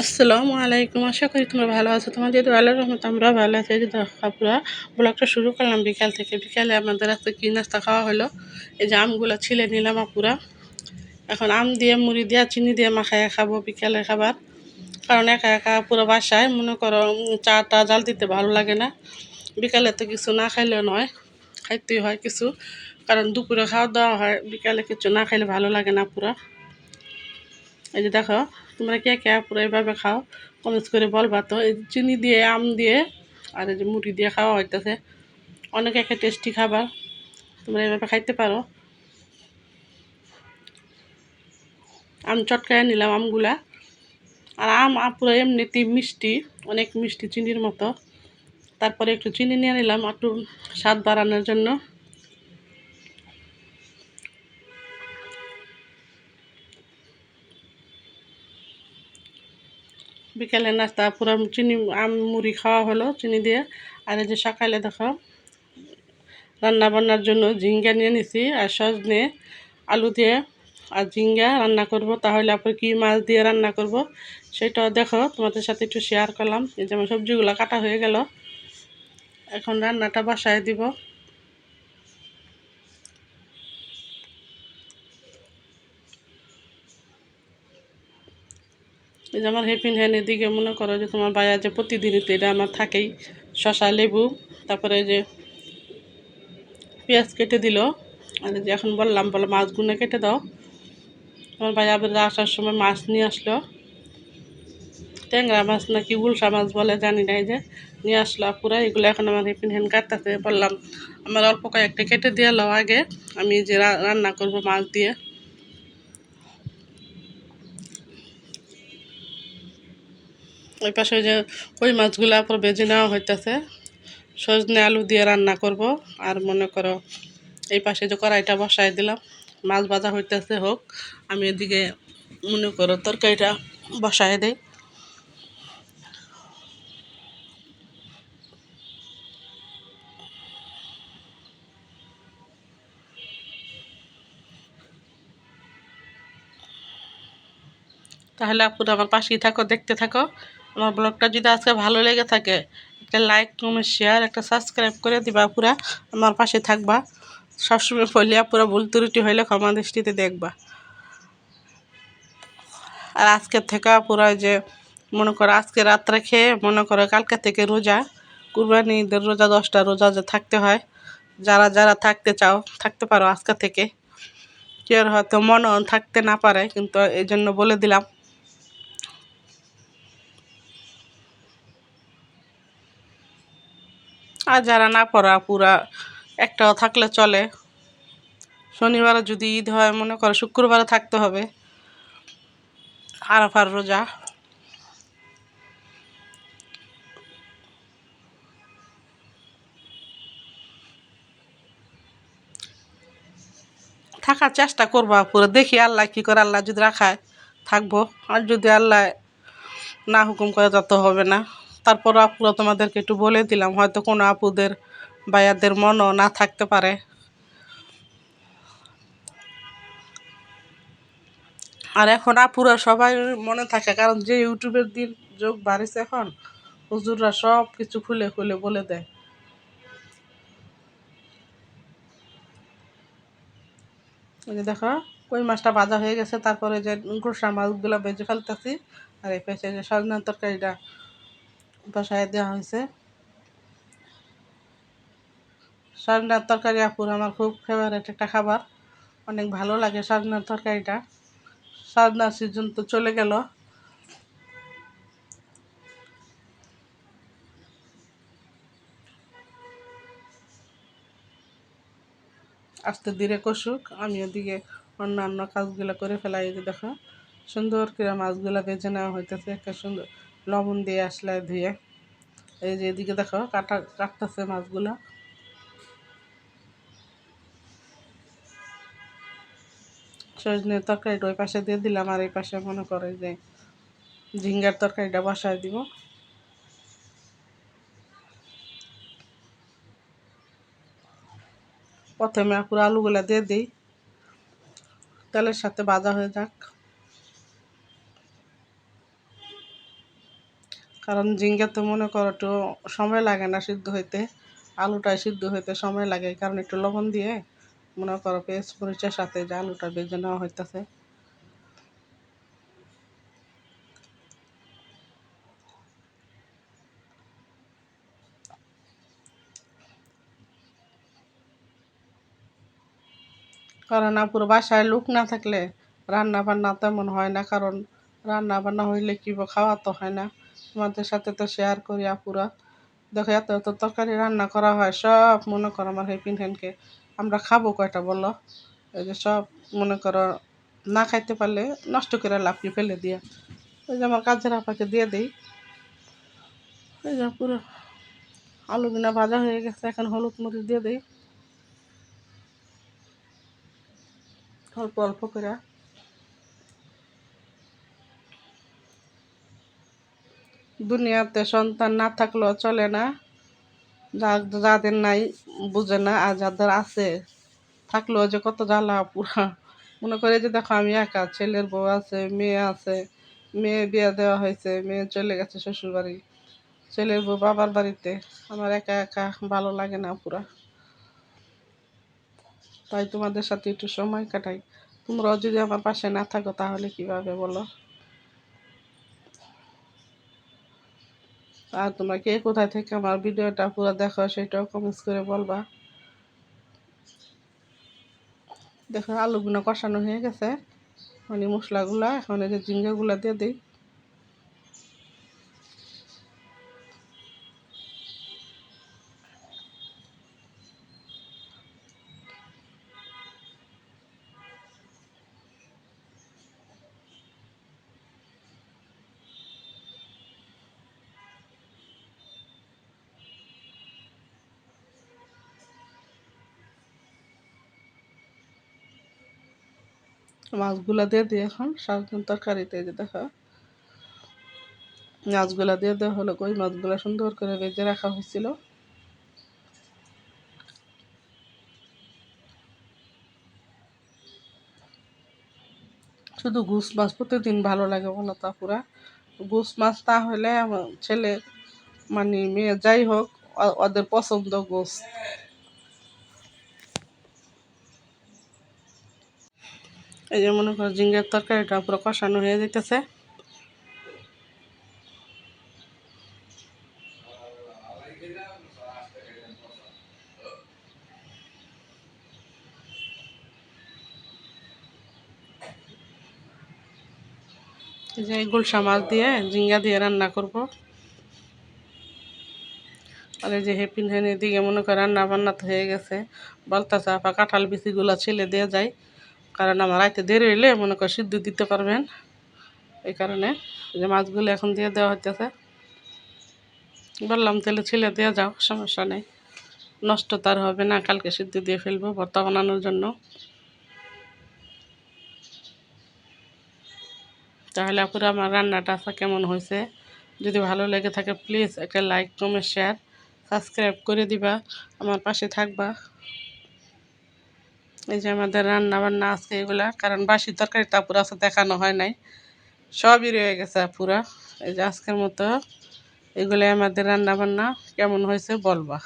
আসসালামু আলাইকুম। আশা করি তোমরা ভালো আছো। তোমাদের যদি আল্লাহর রহমত আমরা ভালো আছি। যে দেখো আপুরা ব্লগটা শুরু করলাম বিকাল থেকে। বিকালে আমাদের আজকে কী নাস্তা খাওয়া হলো? এই যে আমগুলো ছিলে নিলাম আপুরা। এখন আম দিয়ে, মুড়ি দিয়ে, চিনি দিয়ে মাখায় খাব বিকালে খাবার। কারণ একা একা পুরো বাসায়, মনে করো চা টা জাল দিতে ভালো লাগে না। বিকালে তো কিছু না খাইলেও নয়, খাইতেই হয় কিছু। কারণ দুপুরে খাওয়া দাওয়া হয়, বিকালে কিছু না খাইলে ভালো লাগে না পুরা এই যে দেখো তোমরা কে কে পুরো এভাবে খাও কমেন্ট করে বলবা। তো এই চিনি দিয়ে, আম দিয়ে আর এই যে মুড়ি দিয়ে খাওয়া হইতেছে। অনেক একটা টেস্টি খাবার, তোমরা এভাবে খাইতে পারো। আম চটকায় নিলাম আমগুলা। আর আম পুরো এমনিতেই মিষ্টি, অনেক মিষ্টি চিনির মতো। তারপরে একটু চিনি নিয়ে নিলাম, একটু স্বাদ বাড়ানোর জন্য। বিকেলে নাস্তা, পুরো চিনি, আম, মুড়ি খাওয়া হলো, চিনি দিয়ে। আর এই যে সকালে দেখো রান্না বান্নার জন্য ঝিঙ্গা নিয়ে নিছি আর সস নিয়ে আলু দিয়ে। আর ঝিঙ্গা রান্না করব, তাহলে আপনার কি মাছ দিয়ে রান্না করব সেটাও দেখো, তোমাদের সাথে একটু শেয়ার করলাম। এই যেমন সবজিগুলো কাটা হয়ে গেল। এখন রান্নাটা বাসায় দিব। এই যে আমার হেপিন হ্যান এদিকে মনে করো যে তোমার বাজার যে প্রতিদিনই তো এটা আমার থাকেই শশা লেবু, তারপরে যে পেঁয়াজ কেটে দিল। আর যে এখন বললাম বলে মাছগুলো কেটে দাও। আমার ভাই আবার আসার সময় মাছ নিয়ে আসলো। ট্যাংরা মাছ নাকি উলসা মাছ বলে, জানি না এই যে। নিয়ে আসলো পুরো এগুলো এখন আমার হেপিন হ্যান কাটতেছে। বললাম, আমার অল্প কয়েকটা কেটে দিয়ে লাও আগে। আমি যে রান্না করব মাছ দিয়ে। ওই পাশে যে ওই মাছগুলো পর বেজে নেওয়া হইতেছে, সজনে আলু দিয়ে রান্না করব। আর মনে করো এই পাশে যে কড়াইটা বসাই দিলাম, মাছ ভাজা হইতেছে হোক, আমি এদিকে মনে করো তরকারিটা বসাই দেই। তাহলে আপুরা আমার পাশেই থাকো, দেখতে থাকো। আমার ব্লগটা যদি আজকে ভালো লেগে থাকে, একটা লাইক কমেন্ট শেয়ার একটা সাবস্ক্রাইব করে দিবা পুরা, আমার পাশে থাকবা। সবসময় বলি আপুরা ভুল ত্রুটি হইলে ক্ষমা দৃষ্টিতে দেখবা। আর আজকের থেকে পুরো যে, মনে করো আজকে রাত্রে খেয়ে, মনে করো কালকে থেকে রোজা কুরবানি ঈদের রোজা, দশটা রোজা যে থাকতে হয়, যারা যারা থাকতে চাও, থাকতে পারো আজকে থেকে। কেউ হয়তো মনও থাকতে না পারে, কিন্তু এই জন্য বলে দিলাম। আর যারা না পড়া, পুরা একটাও থাকলে চলে। শনিবারে যদি ঈদ হয়, মনে করো শুক্রবারে থাকতে হবে। আরাফার রোজা। থাকার চেষ্টা করব পুরো দেখি আল্লাহ কি করে, আল্লাহ যদি রাখায় থাকব। আর যদি আল্লাহ না হুকুম করে তত হবে না। তারপর আপুরা তোমাদেরকে একটু বলে দিলাম, হয়তো কোনো আপুদের, ভাইয়াদের মনও না থাকতে পারে। আর এখন আপুরা সবাই মনে থাকে, কারণ যে ইউটিউবের দিন যোগ বাড়িছে এখন, হুজুররা সব কিছু খুলে খুলে বলে দেয়। দেখো, কই মাছটা ভাজা হয়ে গেছে, তারপরে যে গোসা মাছগুলো বেজে ফেলতেছি, আর এই পাশে যে সজনার তরকারিটা বসায় দেওয়া হয়েছে। সজনার তরকারি আপুর আমার খুব ফেভারিট একটা খাবার। অনেক ভালো লাগে সজনার তরকারিটা। সজনার সিজন তো চলে গেল। আস্তে ধীরে কষুক আমি ওদিকে অন্যান্য কাজগুলো করে ফেলাই দেখো। সুন্দর করে মাছগুলো ভেজে নেওয়া হইতেছে, একটা সুন্দর লবণ দিয়ে আসলে ধুয়ে, এই যে এদিকে দেখো কাটা, কাটতেছে মাছগুলো। সজনের তরকারিটা ওই পাশে দিয়ে দিলাম, আর এই পাশে মনে করে যে ঝিঙ্গার তরকারিটা বসায় দিব। প্রথমে পুরো আলুগুলা দিয়ে দিই। তেলের সাথে ভাজা হয়ে যাক। কারণ ঝিঙ্গা তো মনে করো একটু সময় লাগে না সিদ্ধ হইতে, আলুটাই সিদ্ধ হইতে সময় লাগে কারণ একটু লবণ দিয়ে মনে করো পেঁয়াজ মরিচের সাথে যে আলুটা বেজে নেওয়া হইতেছে। কারণ আপুর বাসায় লোক না থাকলে রান্না বান্না তেমন হয় না, কারণ রান্না বান্না হইলে কি খাওয়া তো হয় না। তোমাদের সাথে তো শেয়ার করি আপুরা। দেখো এত এত তরকারি রান্না করা হয়, সব মনে করো আমার হেপিন হ্যানকে আমরা খাব কয়টা বলো? এই যে সব মনে করো না খাইতে পারলে নষ্ট করে লাফি ফেলে দিয়ে। ওই যে আমার কাজের আপাকে দিয়ে দিই। এই যে পুরো আলু বিনা ভাজা হয়ে গেছে, এখন হলুদ মরিচ দিয়ে দিই। অল্প অল্প করে। দুনিয়াতে সন্তান না থাকলেও চলে না। যাদের নাই বুঝে না, আর যাদের আছে থাকলেও যে কত জ্বালা পুরা। মনে করে যে দেখো আমি একা, ছেলের বউ আছে, মেয়ে আছে, মেয়ে বিয়ে দেওয়া হয়েছে, মেয়ে চলে গেছে শ্বশুর বাড়ি ছেলের বউ বাবার বাড়িতে। আমার একা একা ভালো লাগে না পুরা। তাই তোমাদের সাথে একটু সময় কাটাই। তোমরাও যদি আমার পাশে না থাকো তাহলে কীভাবে বলো? আর তোমরা কে কোথায় থেকে আমার ভিডিওটা পুরো দেখো, সেটাও কমেন্টস করে বলবা। দেখো, আলুগুলো কষানো হয়ে গেছে। মানে মশলাগুলো, এখন এই যে ঝিঙ্গাগুলা দিয়ে দিই। মাছগুলা দিয়ে দিই এখন সারাদিন তরকারিতে যে দেখো। মাছগুলা দিয়ে দেওয়া হলো, কই মাছগুলা সুন্দর করে ভেজে রাখা হয়েছিল। শুধু গুস মাছ প্রতিদিন ভালো লাগে বলো তা পুরা। গুস মাছ তা হলে ছেলে মানে মেয়ে যাই হোক, ওদের পছন্দ গোস। এই যে মনে করো ঝিঙ্গের তরকারিটা পুরো কষানো হয়ে যেতেছে যে গুলশা মাছ দিয়ে ঝিঙ্গা দিয়ে রান্না করব। আর এই যে হেপিন হেনের দিকে মনে করে রান্না বান্না হয়ে গেছে। বলতেছে, আপা কাঁঠাল বিচিগুলো ছেলে দিয়ে যায়। কারণ আমার রাইতে দেরি হইলে মনে করে সিদ্ধ দিতে পারবেন। এই কারণে যে মাছগুলো এখন দিয়ে দেওয়া হইতেছে। বললাম, তাহলে ছেলে দেওয়া যাও, সমস্যা নেই। নষ্ট তার হবে না, কালকে সিদ্ধ দিয়ে ফেলব ভর্তা বানানোর জন্য। তাহলে আপুরা, আমার রান্নাটা আজকে কেমন হয়েছে? যদি ভালো লেগে থাকে প্লিজ একটা লাইক কমেন্ট শেয়ার সাবস্ক্রাইব করে দিবা। আমার পাশে থাকবা। এই যে আমাদের রান্না বান্না আছে এগুলা, কারণ বাসি তরকারি তা পুরো আছে, দেখানো হয় নাই। সবই রয়ে গেছে পুরা এই যে আজকের মতো এগুলো আমাদের রান্না বান্না কেমন হয়েছে বলবা।